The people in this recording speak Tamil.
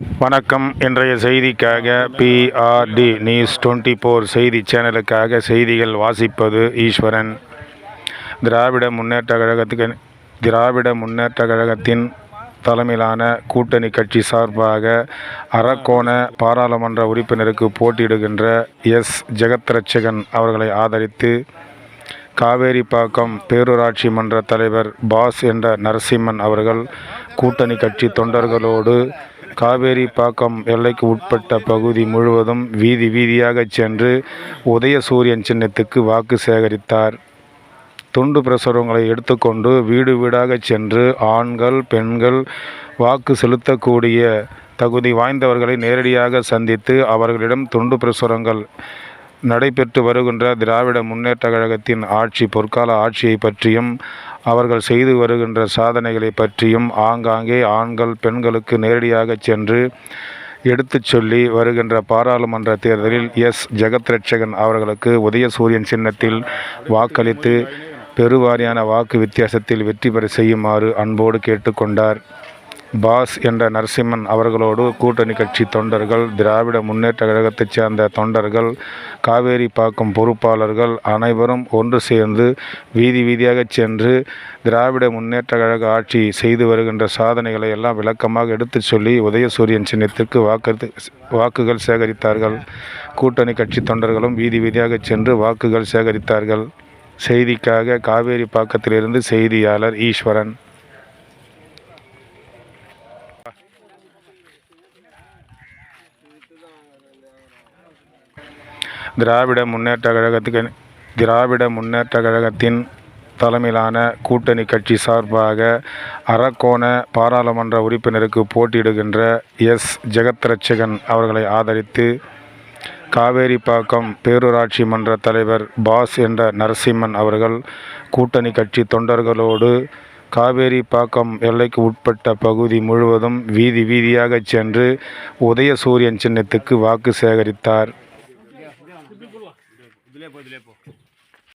வணக்கம். இன்றைய செய்திக்காக பிஆர்டி நியூஸ் டுவெண்ட்டி ஃபோர் செய்தி சேனலுக்காக செய்திகள் வாசிப்பது ஈஸ்வரன். திராவிட முன்னேற்ற கழகத்துக்கு திராவிட முன்னேற்ற கழகத்தின் தலைமையிலான கூட்டணி கட்சி சார்பாக அரக்கோண பாராளுமன்ற உறுப்பினருக்கு போட்டியிடுகின்ற எஸ். ஜெகத்ரட்சகன் அவர்களை ஆதரித்து காவேரிப்பாக்கம் பேரூராட்சி மன்ற தலைவர் பாஸ் என்ற நரசிம்மன் அவர்கள் கூட்டணி கட்சி தொண்டர்களோடு காவேரி பாக்கம் எல்லைக்கு உட்பட்ட பகுதி முழுவதும் வீதி வீதியாக சென்று உதயசூரியன் சின்னத்துக்கு வாக்கு சேகரித்தார். துண்டு பிரசுரங்களை எடுத்துக்கொண்டு வீடு வீடாக சென்று ஆண்கள் பெண்கள் வாக்கு செலுத்தக்கூடிய தகுதி வாய்ந்தவர்களை நேரடியாக சந்தித்து அவர்களிடம் துண்டு பிரசுரங்கள் நடைபெற்று வருகின்ற திராவிட முன்னேற்ற கழகத்தின் ஆட்சி பொற்கால ஆட்சியை பற்றியும் அவர்கள் செய்து வருகின்ற சாதனைகளை பற்றியும் ஆங்காங்கே ஆண்கள் பெண்களுக்கு நேரடியாக சென்று எடுத்துச் சொல்லி வருகின்ற பாராளுமன்ற தேர்தலில் எஸ். ஜெகத்ரட்சகன் அவர்களுக்கு உதயசூரியன் சின்னத்தில் வாக்களித்து பெருவாரியான வாக்கு வித்தியாசத்தில் வெற்றி பெற செய்யுமாறு அன்போடு கேட்டுக்கொண்டார். பாஸ் என்ற நரசிம்மன் அவர்களோடு கூட்டணி கட்சி தொண்டர்கள் திராவிட முன்னேற்ற கழகத்தைச் சேர்ந்த தொண்டர்கள் காவேரி பாக்கம் பொறுப்பாளர்கள் அனைவரும் ஒன்று சேர்ந்து வீதி வீதியாகச் சென்று திராவிட முன்னேற்ற கழக ஆட்சி செய்து வருகின்ற சாதனைகளை எல்லாம் விளக்கமாக எடுத்துச் சொல்லி உதயசூரியன் சின்னத்திற்கு வாக்கு வாக்குகள் சேகரித்தார்கள். கூட்டணி கட்சி தொண்டர்களும் வீதி வீதியாகச் சென்று வாக்குகள் சேகரித்தார்கள். செய்திக்காக காவேரி பாக்கத்திலிருந்து செய்தியாளர் ஈஸ்வரன். திராவிட முன்னேற்ற கழகத்துக்கு திராவிட முன்னேற்ற கழகத்தின் தலைமையிலான கூட்டணி கட்சி சார்பாக அரக்கோண பாராளுமன்ற உறுப்பினருக்கு போட்டியிடுகின்ற எஸ். ஜெகத்ரட்சகன் அவர்களை ஆதரித்து காவேரிப்பாக்கம் பேரூராட்சி மன்ற தலைவர் பாஸ் என்ற நரசிம்மன் அவர்கள் கூட்டணி கட்சி தொண்டர்களோடு காவேரிப்பாக்கம் எல்லைக்கு உட்பட்ட பகுதி முழுவதும் வீதி வீதியாகச் சென்று உதயசூரியன் சின்னத்துக்கு வாக்கு சேகரித்தார். వదిలేపు వదిలేపు